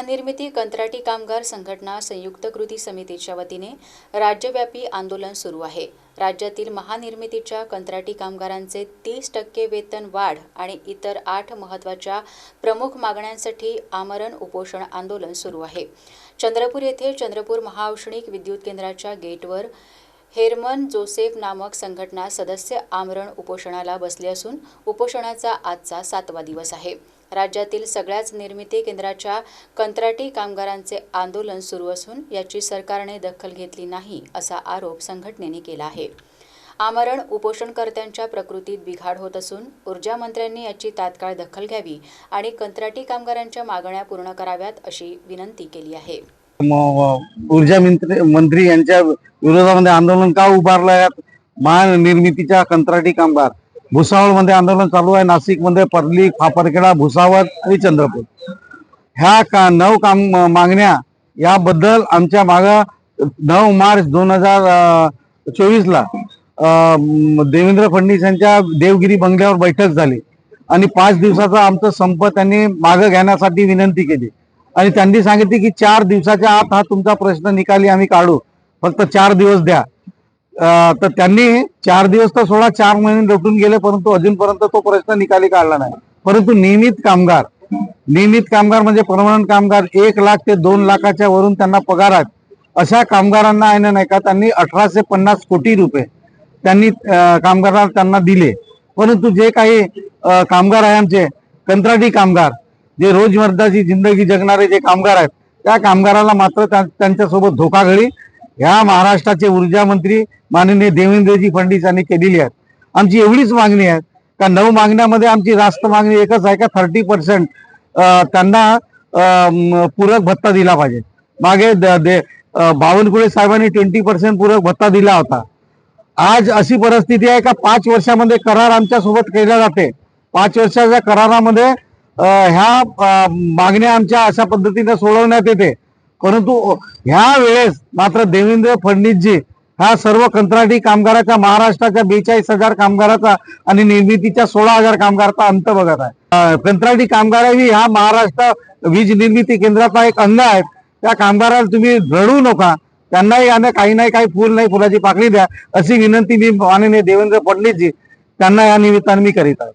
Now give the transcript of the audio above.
महानिर्मिती कंत्राटी कामगार संघटना संयुक्त कृती समितीच्या वतीने राज्यव्यापी आंदोलन सुरू आहे. राज्यातील महानिर्मितीच्या कंत्राटी कामगारांचे तीस टक्के वेतन वाढ आणि इतर आठ महत्त्वाच्या प्रमुख मागण्यांसाठी आमरण उपोषण आंदोलन सुरू आहे. चंद्रपूर येथे चंद्रपूर महाऔष्णिक विद्युत केंद्राच्या गेटवर हेरमन जोसेफ नामक संघटना सदस्य आमरण उपोषणाला बसले असून उपोषणाचा आजचा सातवा दिवस आहे. राज्यातील सगळ्याच निर्मिती केंद्राच्या कंत्राटी कामगारांचे आंदोलन सुरू असून याची सरकारने दखल घेतली नाही असा आरोप संघटनेने केला आहे. आमरण उपोषणकर्त्यांच्या प्रकृतीत बिघाड होत असून ऊर्जा मंत्र्यांनी याची तात्काळ दखल घ्यावी आणि कंत्राटी कामगारांच्या मागण्या पूर्ण कराव्यात अशी विनंती केली आहे. ऊर्जा मंत्री यांच्या विरोधामध्ये आंदोलन का उभारलं महानिर्मितीच्या कंत्राटी कामगार. भुसावळमध्ये आंदोलन चालू आहे. नाशिकमध्ये परली फापरखेडा भुसावळ आणि चंद्रपूर. ह्या का नऊ काम मागण्या याबद्दल आमच्या माग नऊ मार्च दोन हजार चोवीसला देवेंद्र फडणवीस यांच्या देवगिरी बंगल्यावर बैठक झाली. आणि पाच दिवसाचा आमचं संप त्यांनी मागं घेण्यासाठी विनंती केली. आणि त्यांनी सांगितले की चार दिवसाच्या आत हा तुमचा प्रश्न निकाली आम्ही काढू. फक्त चार दिवस द्या. तर त्यांनी चार दिवस तर सोळा चार महिने लोटून गेले परंतु अजूनपर्यंत तो प्रश्न निकाली काढला नाही. परंतु नियमित कामगार नियमित कामगार म्हणजे परमनंट कामगार एक लाख ते दोन लाखाच्या वरून त्यांना पगार आहेत. अशा कामगारांना आहे ना नाही का त्यांनी अठराशे पन्नास कोटी रुपये त्यांनी कामगार कामगारांना त्यांना दिले. परंतु जे काही कामगार आहे आमचे कंत्राटी कामगार जे रोजमर्दाची जिंदगी जगणारे जे कामगार आहेत त्या कामगाराला मात्र त्या- त्यांच्यासोबत धोकाधडी ह्या महाराष्ट्राचे ऊर्जा मंत्री माननीय देवेंद्रजी फडणवीस यांनी केलेली आहेत. आमची एवढीच मागणी आहे का नऊ मागण्यामध्ये आमची जास्त मागणी एकच आहे का थर्टी पर्सेंट त्यांना पूरक भत्ता दिला पाहिजे. मागे द- दे- बावनकुळे साहेबांनी ट्वेंटी पर्सेंट पूरक भत्ता दिला होता. आज अशी परिस्थिती आहे का पाच वर्षामध्ये करार आमच्यासोबत केला जाते. पाच वर्षाच्या करारामध्ये ह्या मागण्या आमच्या अशा पद्धतीने सोडवण्यात येते. परंतु ह्या वेळेस मात्र देवेंद्र फडणवीसजी हा सर्व कंत्राटी कामगाराचा महाराष्ट्राच्या बेचाळीस हजार कामगाराचा आणि निर्मितीच्या सोळा हजार कामगाराचा अंत बघत आहे. कंत्राटी कामगार ही हा महाराष्ट्र वीज निर्मिती केंद्राचा एक अंग आहे त्या कामगाराला तुम्ही रडू नका. त्यांनाही यानं काही नाही काही फुल नाही फुलाची पाकळी द्या अशी विनंती मी माननीय देवेंद्र फडणवीसजी त्यांना या निमित्ताने मी करीत आहे.